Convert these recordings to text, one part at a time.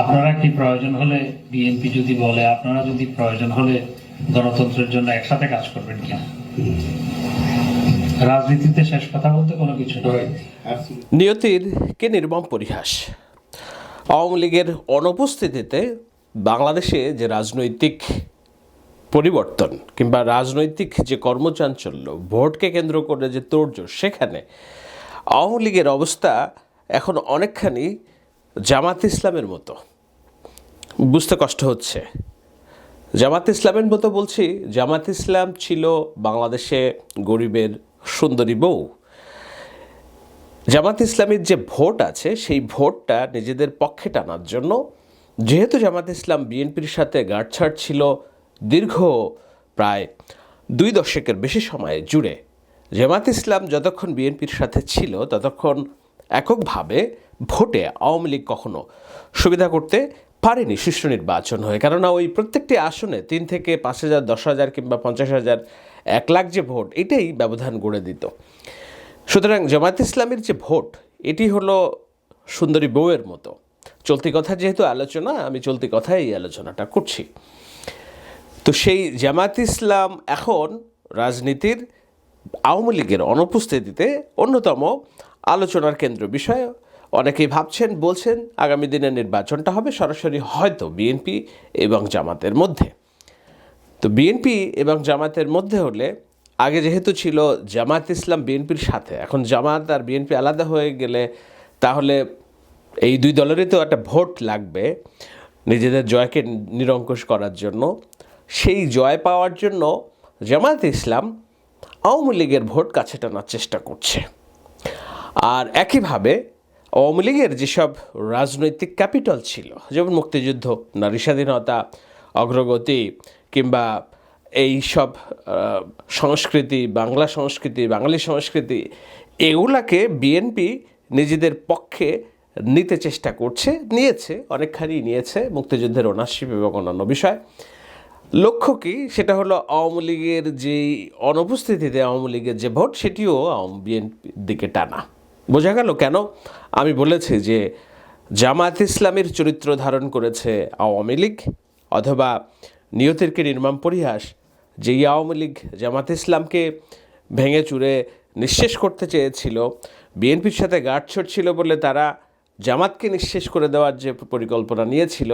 আপনারা কি প্রয়োজন হলে বিএনপি যদি বলে আপনারা যদি প্রয়োজন হলে গণতন্ত্রের জন্য একসাথে কাজ করবেন কিনা? রাজনীতিতে শেষ কথা বলতে কোনো কিছু নয় নিয়তির কে নির্মম পরিহাস? আওয়ামী লীগের অনুপস্থিতিতে বাংলাদেশে যে রাজনৈতিক পরিবর্তন কিংবা রাজনৈতিক যে কর্মচাঞ্চল্য ভোটকে কেন্দ্র করে যে তোড়জোড় সেখানে আওয়ামী লীগের অবস্থা এখন অনেকখানি জামাত ইসলামের মতো। বুঝতে কষ্ট হচ্ছে। জামাত ইসলামের মতো বলছি, জামাত ইসলাম ছিল বাংলাদেশে গরিবের সুন্দরী বউ। জামাত ইসলামের যে ভোট আছে, সেই ভোটটা নিজেদের পক্ষে টানার জন্য যেহেতু জামাত ইসলাম বিএনপির সাথে গাঁটছাড় ছিল দীর্ঘ প্রায় দুই দশকের বেশি সময় জুড়ে, জামাত ইসলাম যতক্ষণ বিএনপির সাথে ছিল ততক্ষণ এককভাবে ভোটে আওয়ামী লীগ কখনো সুবিধা করতে পারেনি সুষ্ঠু নির্বাচন হয়ে। কেননা ওই প্রত্যেকটি আসনে তিন থেকে পাঁচ হাজার, দশ হাজার কিংবা পঞ্চাশ হাজার, এক লাখ যে ভোট, এটাই ব্যবধান গড়ে দিত। সুতরাং জামায়াত ইসলামের যে ভোট, এটি হলো সুন্দরী বউয়ের মতো। চলতি কথা যেহেতু আলোচনা, আমি চলতি কথায় এই আলোচনাটা করছি। তো সেই জামায়াত ইসলাম এখন রাজনীতির আওয়ামী লীগের অনুপস্থিতিতে অন্যতম আলোচনার কেন্দ্র বিষয় অনেকেই ভাবছেন, বলছেন আগামী দিনের নির্বাচনটা হবে সরাসরি হয়তো বিএনপি এবং জামাতের মধ্যে। তো বিএনপি এবং জামাতের মধ্যে হলে আগে যেহেতু ছিল জামাত ইসলাম বিএনপির সাথে, এখন জামাত আর বিএনপি আলাদা হয়ে গেলে তাহলে এই দুই দলেরই তো একটা ভোট লাগবে নিজেদের জয়কে নিরঙ্কুশ করার জন্য। সেই জয় পাওয়ার জন্য জামাত ইসলাম আওয়ামী লীগের ভোট কাছে টানার চেষ্টা করছে। আর একইভাবে আওয়ামী লীগের যেসব রাজনৈতিক ক্যাপিটাল ছিল, যেমন মুক্তিযুদ্ধ, নারী স্বাধীনতা, অগ্রগতি কিংবা এই সব সংস্কৃতি, বাংলা সংস্কৃতি, বাঙালি সংস্কৃতি, এগুলাকে বিএনপি নিজেদের পক্ষে নিতে চেষ্টা করছে, নিয়েছে, অনেকখানি নিয়েছে মুক্তিযুদ্ধের ওনারশিপ এবং অন্যান্য বিষয়। লক্ষ্য কি, সেটা হলো আওয়ামী লীগের যেই অনুপস্থিতিতে আওয়ামী লীগের যে ভোট, সেটিও বিএনপির দিকে টানা। বোঝা গেল কেন? আমি বলেছি যে জামায়াত ইসলামের চরিত্র ধারণ করেছে আওয়ামী লীগ অথবা নিয়তিরকে নির্মাণ পরিহাস যে এই আওয়ামী লীগ জামাত ইসলামকে ভেঙে চুরে নিঃশেষ করতে চেয়েছিল। বিএনপির সাথে গাঁটছড় ছিল বলে তারা জামাতকে নিঃশেষ করে দেওয়ার যে পরিকল্পনা নিয়েছিল।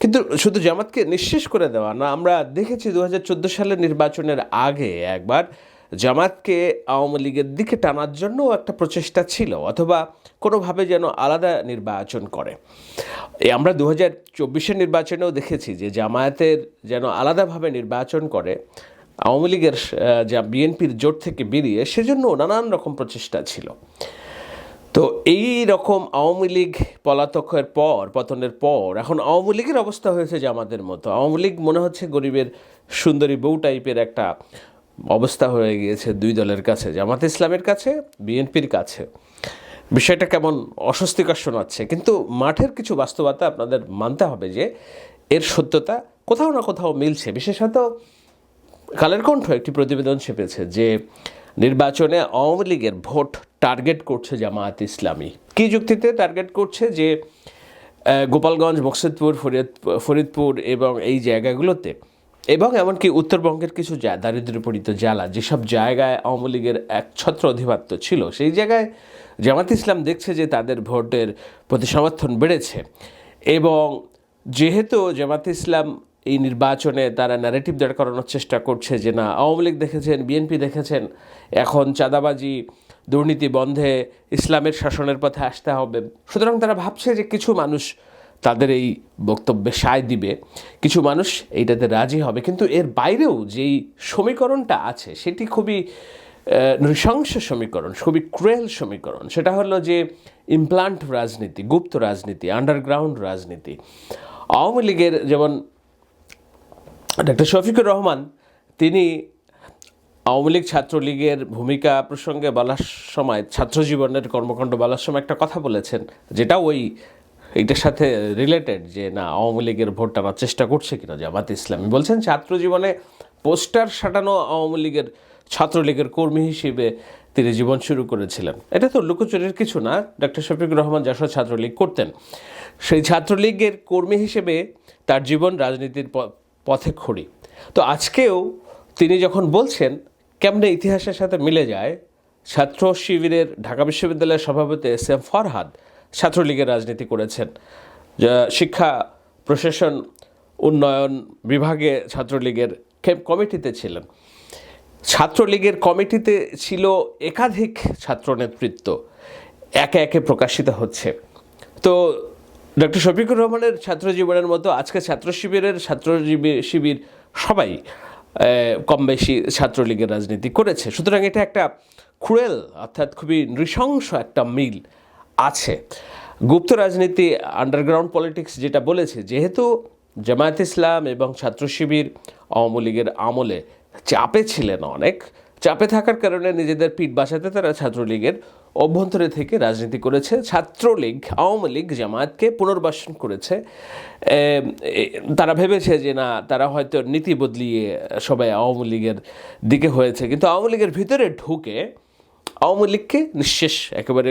কিন্তু শুধু জামাতকে নিঃশেষ করে দেওয়া না, আমরা দেখেছি দু হাজার চোদ্দ সালের নির্বাচনের আগে একবার জামাতকে আওয়ামী লীগের দিকে টানার জন্য একটা প্রচেষ্টা ছিল, অথবা কোনোভাবে যেন আলাদা নির্বাচন করে। আমরা দু হাজার চব্বিশের নির্বাচনেও দেখেছি যে জামায়াতের যেন আলাদাভাবে নির্বাচন করে, আওয়ামী লীগের যা বিএনপির জোট থেকে বেরিয়ে সেজন্য নানান রকম প্রচেষ্টা ছিল। তো এই রকম আওয়ামী লীগ পলাতকের পর, পতনের পর, এখন আওয়ামী লীগের অবস্থা হয়েছে জামাতের মতো। আওয়ামী লীগ মনে হচ্ছে গরিবের সুন্দরী বউ টাইপের একটা অবস্থা হয়ে গিয়েছে দুই দলের কাছে, জামাত ইসলামের কাছে, বিএনপির কাছে। বিষয়টা কেমন অস্বস্তিকর শোনাচ্ছে, কিন্তু মাঠের কিছু বাস্তবতা আপনাদের মানতে হবে যে এর সত্যতা কোথাও না কোথাও মিলছে। বিশেষত কালের কণ্ঠ একটি প্রতিবেদন ছেপেছে যে নির্বাচনে আওয়ামী লীগের ভোট টার্গেট করছে জামায়াত ইসলামী। কী যুক্তিতে টার্গেট করছে যে গোপালগঞ্জ, মকসুদপুর ফরিদ ফরিদপুর এবং এই জায়গাগুলোতে এবং এমনকি উত্তরবঙ্গের কিছু দারিদ্র্যপীড়িত জেলা, যেসব জায়গায় আওয়ামী লীগের এক ছত্র অধিপত্য ছিল, সেই জায়গায় জামাত ইসলাম দেখছে যে তাদের ভোটের প্রতি সমর্থন বেড়েছে। এবং যেহেতু জামাত ইসলাম এই নির্বাচনে তারা ন্যারেটিভ দাঁড় করানোর চেষ্টা করছে যে না, আওয়ামী লীগ দেখেছেন বিএনপি দেখেছেন, এখন চাঁদাবাজি, দুর্নীতি বন্ধে ইসলামের শাসনের পথে আসতে হবে। সুতরাং তারা ভাবছে যে কিছু মানুষ তাদের এই বক্তব্যে সায় দিবে। কিছু মানুষ এইটাতে রাজি হবে, কিন্তু এর বাইরেও যেই সমীকরণটা আছে, সেটি খুবই নৃশংস সমীকরণ, খুবই ক্রুয়েল সমীকরণ। সেটা হলো যে ইমপ্লান্ট রাজনীতি, গুপ্ত রাজনীতি আন্ডারগ্রাউন্ড রাজনীতি। আওয়ামী লীগের যেমন ডক্টর শফিকুর রহমান, তিনি আওয়ামী লীগ ছাত্রলীগের ভূমিকা প্রসঙ্গে বলার সময়, ছাত্রজীবনের কর্মকাণ্ড বলার সময় একটা কথা বলেছেন, যেটা ওই এইটার সাথে রিলেটেড যে, না, আওয়ামী লীগের ভোট টানার চেষ্টা করছে কিনা জামাত ইসলামী। বলছেন, ছাত্র জীবনে পোস্টার সাটানো আওয়ামী লীগের ছাত্রলীগের কর্মী হিসেবে তিনি জীবন শুরু করেছিলেন। এটা তো লুকোচুরির কিছু না ডক্টর শফিকুর রহমান যশোর ছাত্রলীগ করতেন। সেই ছাত্রলীগের কর্মী হিসেবে তার জীবন রাজনীতির পথে খড়ি। তো আজকেও তিনি যখন বলছেন, কেমনে ইতিহাসের সাথে মিলে যায়? ছাত্র শিবিরের ঢাকা বিশ্ববিদ্যালয়ের সভাপতি এস এম ফরহাদ ছাত্রলীগের রাজনীতি করেছেন। শিক্ষা, প্রশাসন, উন্নয়ন বিভাগে ছাত্রলীগের কমিটিতে ছিলেন। ছাত্রলীগের কমিটিতে ছিল একাধিক ছাত্র নেতৃত্ব, একে একে প্রকাশিত হচ্ছে। তো ডক্টর শফিকুর রহমানের ছাত্র জীবনের মতো আজকে ছাত্র শিবিরের ছাত্র শিবির সবাই কম বেশি ছাত্রলীগের রাজনীতি করেছে। সুতরাং এটা একটা ক্রুয়েল, অর্থাৎ খুবই নৃশংস একটা মিল আছে। গুপ্ত রাজনীতি আন্ডারগ্রাউন্ড পলিটিক্স যেটা বলেছে, যেহেতু জামায়াত ইসলাম এবং ছাত্র শিবির আওয়ামী লীগের আমলে চাপে ছিলেন অনেক, চাপে থাকার কারণে নিজেদের পিঠ বাসাতে তারা ছাত্রলীগের অভ্যন্তরে থেকে রাজনীতি করেছে। ছাত্রলীগ, আওয়ামী লীগ জামায়াতকে পুনর্বাসন করেছে। তারা ভেবেছে যে না, তারা হয়তো নীতি বদলিয়ে সবাই আওয়ামী লীগের দিকে হয়েছে। কিন্তু আওয়ামী লীগের ভিতরে ঢুকে আওয়ামী লীগকে নিঃশেষ, একেবারে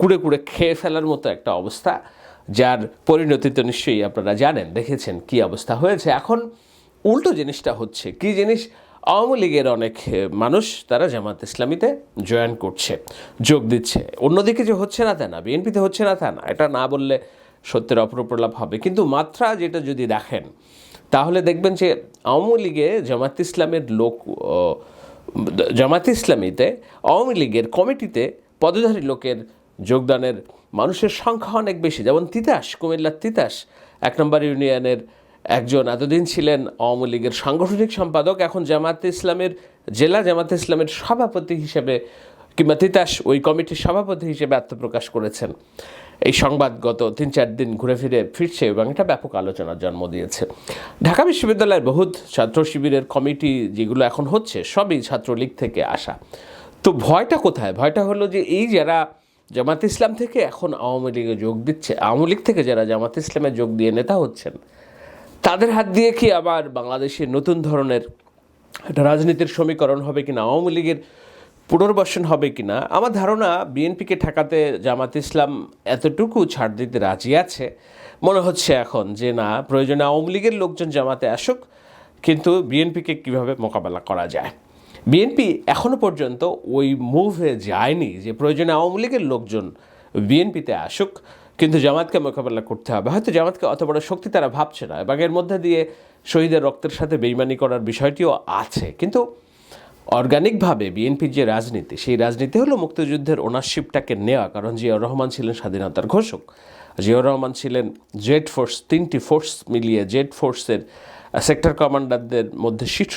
কুড়ে কুড়ে খেয়ে ফেলার মতো একটা অবস্থা, যার পরিণতি তো নিশ্চয়ই আপনারা জানেন, দেখেছেন কি অবস্থা হয়েছে। এখন উল্টো জিনিসটা হচ্ছে, কি জিনিস? আওয়ামী লীগের অনেক মানুষ তারা জামাত ইসলামীতে জয়েন করছে, যোগ দিচ্ছে। অন্যদিকে যে হচ্ছে না তা না, বিএনপিতে হচ্ছে না তা না, এটা না বললে সত্যের অপপ্রলাপ হবে। কিন্তু মাত্রা যেটা যদি দেখেন, তাহলে দেখবেন যে আওয়ামী লীগে জামাত ইসলামের লোক জামাত ইসলামীতে আওয়ামী লীগের কমিটিতে পদধারী লোকের যোগদানের মানুষের সংখ্যা অনেক বেশি। যেমন তিতাস, কুমিল্লার তিতাস, এক নম্বর ইউনিয়নের একজন এতদিন ছিলেন আওয়ামী লীগের সাংগঠনিক সম্পাদক, এখন জামাত ইসলামের জেলা জামাত ইসলামের সভাপতি হিসেবে কিংবা তিতাস ওই কমিটির সভাপতি হিসেবে আত্মপ্রকাশ করেছেন। এই সংবাদ গত তিন চার দিন ঘুরে ফিরে ফিরছে এবং এটা ব্যাপক আলোচনার জন্ম দিয়েছে। ঢাকা বিশ্ববিদ্যালয়ের বহুত ছাত্র শিবিরের কমিটি যেগুলো এখন হচ্ছে, সবই ছাত্রলীগ থেকে আসা। তো ভয়টা কোথায়? ভয়টা হলো যে এই যারা জামাত ইসলাম থেকে এখন আওয়ামী লীগে যোগ দিচ্ছে। আওয়ামী লীগ থেকে যারা জামাত ইসলামে যোগ দিয়ে নেতা হচ্ছেন, তাদের হাত দিয়ে কি আবার বাংলাদেশের নতুন ধরনের একটা রাজনীতির সমীকরণ হবে কিনা, আওয়ামী লীগের পুনর্বাসন হবে কিনা? আমার ধারণা, বিএনপিকে ঠেকাতে জামাত ইসলাম এতটুকু ছাড় দিতে রাজি আছে। মনে হচ্ছে এখন যে না, প্রয়োজনে আওয়ামী লীগের লোকজন জামাতে আসুক, কিন্তু বিএনপিকে কীভাবে মোকাবেলা করা যায়? বিএনপি এখনও পর্যন্ত ওই মুভে যায়নি যে প্রয়োজনে আওয়ামী লীগের লোকজন বিএনপিতে আসুক, কিন্তু জামাতকে মোকাবেলা করতে হবে। হয়তো জামাতকে অত বড় শক্তি তারা ভাবছে না। এবং এর মধ্যে দিয়ে শহীদের রক্তের সাথে বেইমানি করার বিষয়টিও আছে। কিন্তু অর্গানিকভাবে বিএনপির যে রাজনীতি, সেই রাজনীতি হলো মুক্তিযুদ্ধের ওনারশিপটাকে নেওয়া। কারণ জিয়াউর রহমান ছিলেন স্বাধীনতার ঘোষক। জিয়াউর রহমান ছিলেন জেড ফোর্স, তিনটি ফোর্স মিলিয়ে জেড ফোর্সের সেক্টর কমান্ডারদের মধ্যে শীর্ষ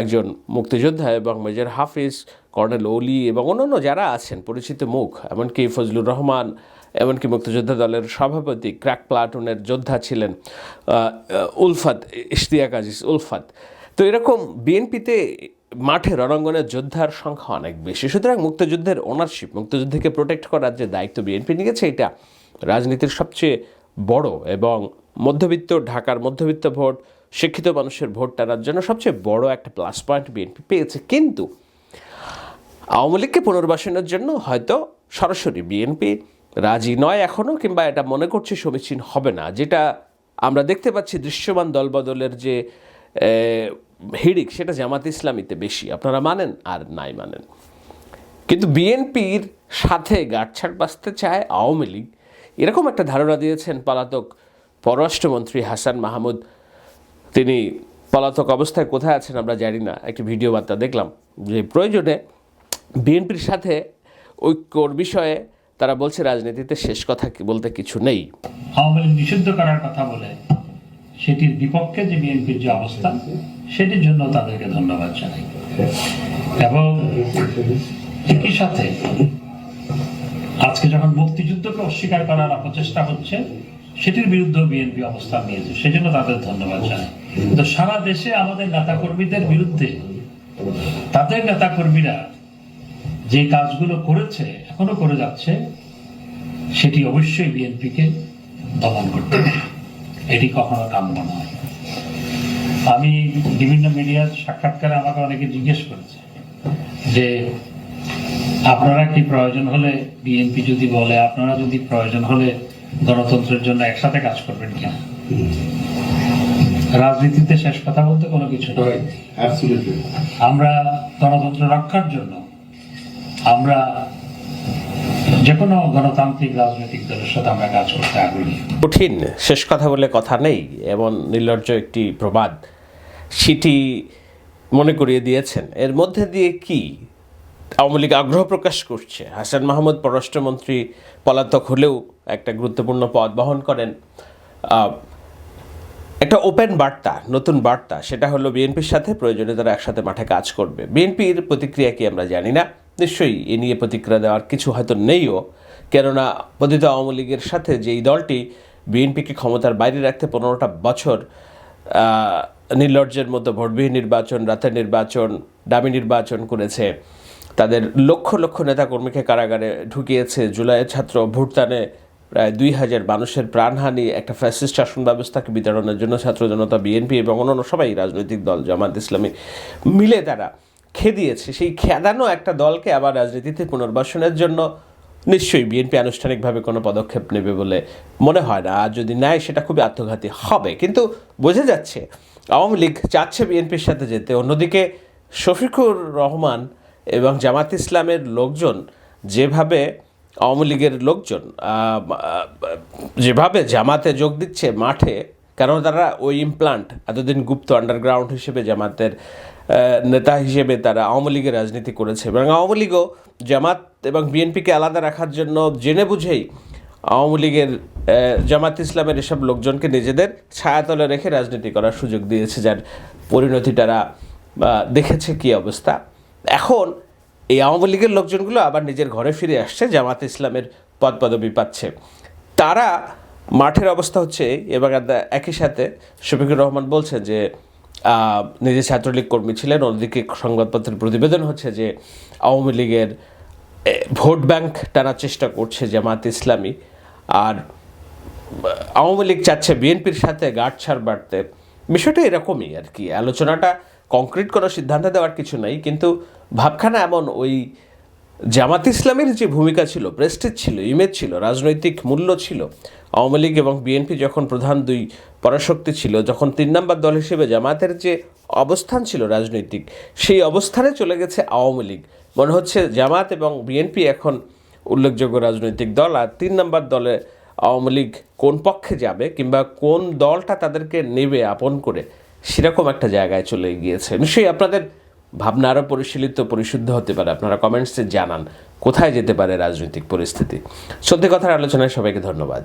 একজন মুক্তিযোদ্ধা এবং মেজর হাফিজ, কর্নেল ওলি এবং অন্যান্য যারা আছেন, পরিচিত মুখ, এমনকি ফজলুর রহমান, এমনকি মুক্তিযোদ্ধা দলের সভাপতি ক্র্যাক প্লাটুনের যোদ্ধা ছিলেন উলফাত, ইশতিয়াক আজিজ উলফাত। তো এরকম বিএনপিতে মাঠে রণাঙ্গনের যোদ্ধার সংখ্যা অনেক বেশি। সুতরাং মুক্তিযুদ্ধের ওনারশিপ মুক্তিযুদ্ধকে প্রোটেক্ট করার যে দায়িত্ব বিএনপি নিয়েছে, এটা রাজনীতির সবচেয়ে বড় এবং মধ্যবিত্ত ঢাকার মধ্যবিত্ত ভোট শিক্ষিত মানুষের ভোট টানার জন্য সবচেয়ে বড় একটা প্লাস পয়েন্ট বিএনপি পেয়েছে। কিন্তু আওয়ামী লীগকে পুনর্বাসনের জন্য হয়তো সরাসরি বিএনপি রাজি নয় এখনও কিংবা এটা মনে করছে সমীচীন হবে না, যেটা আমরা দেখতে পাচ্ছি দৃশ্যমান দলবদলের যে হিড়িক, সেটা জামাত ইসলামীতে বেশি। আপনারা মানেন আর নাই মানেন। কিন্তু বিএনপির সাথে গাঁটছাড় বাঁচতে চায় আওয়ামী লীগ। এরকম একটা ধারণা দিয়েছেন পলাতক পররাষ্ট্রমন্ত্রী হাসান মাহমুদ তিনি পলাতক অবস্থায় কোথায় আছেন আমরা জানি না, একটি ভিডিও বার্তা দেখলাম যে প্রয়োজনে বিএনপির সাথে ঐক্যর বিষয়ে তারা বলছে রাজনীতিতে শেষ কথা বলতে কিছু নেই। আওয়ামী নিষিদ্ধ করার কথা বলে সেটির বিপক্ষে যে বিএনপির যে অবস্থান সেটির জন্য তাদেরকে ধন্যবাদ জানাই। এবং একই সাথে আজকে যখন মুক্তিযুদ্ধকে অস্বীকার করার অপচেষ্টা হচ্ছে সেটির বিরুদ্ধে বিএনপি অবস্থান নিয়েছে। সেজন্য তাদের ধন্যবাদ জানাই। কিন্তু সারা দেশে আমাদের নেতাকর্মীদের বিরুদ্ধে, তাদের নেতাকর্মীরা যে কাজগুলো করেছে, এখনও করে যাচ্ছে, সেটি অবশ্যই বিএনপিকে দমন করতে এটি কখনো কাম্য নয়। আমি বিভিন্ন মিডিয়ার সাক্ষাৎকারে আমাকে অনেকে জিজ্ঞেস করেছে যে, আপনারা কি প্রয়োজন হলে বিএনপি যদি বলে, আপনারা যদি প্রয়োজন হলে গণতন্ত্রের জন্য একসাথে কাজ করবেন কিনা? রাজনীতিতে শেষ কথা বলতে কোনো কিছু নয় আমরা গণতন্ত্র রক্ষার জন্য আমরা যে কোনো গণতান্ত্রিক রাজনৈতিক দলের সাথে আমরা কাজ করতে আগ্রহী। কঠিন শেষ কথা বলে কথা নেই এমন নির্লজ্জ একটি প্রবাদ সেটি মনে করিয়ে দিয়েছেন। এর মধ্যে দিয়ে কি? আওয়ামী লীগ আগ্রহ প্রকাশ করছে। হাসান মাহমুদ পররাষ্ট্রমন্ত্রী পলাতক হলেও একটা গুরুত্বপূর্ণ পদ বহন করেন। একটা ওপেন বার্তা, নতুন বার্তা, সেটা হলো বিএনপির সাথে, প্রয়োজনে তারা একসাথে মাঠে কাজ করবে। বিএনপির প্রতিক্রিয়া কি আমরা জানি না। নিশ্চয়ই এ নিয়ে প্রতিক্রিয়া দেওয়ার কিছু হয়তো নেইও। কেননা পতিত আওয়ামী লীগের সাথে যেই দলটি বিএনপিকে ক্ষমতার বাইরে রাখতে পনেরোটা বছর নির্লজ্জের মতো ভোটবিহীন নির্বাচন, রাতের নির্বাচন, দামি নির্বাচন করেছে। তাদের লক্ষ লক্ষ নেতাকর্মীকে কারাগারে ঢুকিয়েছে। জুলাইয়ের ছাত্র ভোটদানে প্রায় দুই হাজার মানুষের প্রাণহানি, একটা ফ্যাসিস্ট শাসন ব্যবস্থাকে বিতরণের জন্য ছাত্র জনতা বিএনপি এবং অন্যান্য সবাই রাজনৈতিক দল, জামাত ইসলামী মিলে তারা খেদিয়েছে। সেই খেদানো একটা দলকে আবার রাজনীতিতে পুনর্বাসনের জন্য নিশ্চয়ই বিএনপি আনুষ্ঠানিকভাবে কোনো পদক্ষেপ নেবে বলে মনে হয় না। আর যদি নেয়, সেটা খুবই আত্মঘাতী হবে। কিন্তু বোঝা যাচ্ছে, আওয়ামী লীগ চাচ্ছে বিএনপির সাথে যেতে। অন্যদিকে শফিকুর রহমান এবং জামাত ইসলামের লোকজন যেভাবে আওয়ামী লীগের লোকজন যেভাবে জামাতে যোগ দিচ্ছে মাঠে কারণ তারা ওই ইমপ্লান্ট এতদিন গুপ্ত আন্ডারগ্রাউন্ড হিসেবে জামাতের নেতা হিসেবে তারা আওয়ামী লীগের রাজনীতি করেছে। এবং আওয়ামী লীগও জামাত এবং বিএনপিকে আলাদা রাখার জন্য জেনে বুঝেই আওয়ামী লীগের জামাত ইসলামের এসব লোকজনকে নিজেদের ছায়াতলে রেখে রাজনীতি করার সুযোগ দিয়েছে, যার পরিণতি তারা দেখেছে কি অবস্থা। এখন এই আওয়ামী লীগের লোকজনগুলো আবার নিজের ঘরে ফিরে আসছে জামাত ইসলামের পদ পদবি পাচ্ছে। তারা মাঠের অবস্থা হচ্ছে এবং একই সাথে শফিকুর রহমান বলছেন যে নিজে ছাত্রলীগ কর্মী ছিলেন, অন্যদিকে সংবাদপত্রের প্রতিবেদন হচ্ছে যে, আওয়ামী লীগের ভোট ব্যাংক টানার চেষ্টা করছে জামাত ইসলামী। আর, আওয়ামী লীগ চাচ্ছে বিএনপির সাথে গাঁটছাড় বাড়তে। বিষয়টা এরকমই আর কি। আলোচনাটা কংক্রিট কোনো সিদ্ধান্ত দেওয়ার কিছু নাই, কিন্তু ভাবখানা এমন, ওই জামাত ইসলামের যে ভূমিকা ছিল প্রেস্টিজ ছিল ইমেজ ছিল, রাজনৈতিক মূল্য ছিল, আওয়ামী লীগ এবং বিএনপি যখন প্রধান দুই পরাশক্তি ছিল, যখন তিন নম্বর দল হিসেবে জামাতের যে অবস্থান ছিল রাজনৈতিক, সেই অবস্থানে চলে গেছে আওয়ামী লীগ। মনে হচ্ছে জামাত এবং বিএনপি এখন উল্লেখযোগ্য রাজনৈতিক দল, আর তিন নম্বর দলে আওয়ামী লীগ কোন পক্ষে যাবে কিংবা কোন দলটা তাদেরকে নেবে আপন করে সেরকম একটা জায়গায় চলে গিয়েছে। নিশ্চয়ই আপনাদের ভাবনা আরও পরিশীলিত, পরিশুদ্ধ হতে পারে। আপনারা কমেন্টসে জানান, কোথায় যেতে পারে রাজনৈতিক পরিস্থিতি। সত্যি কথার আলোচনায় সবাইকে ধন্যবাদ।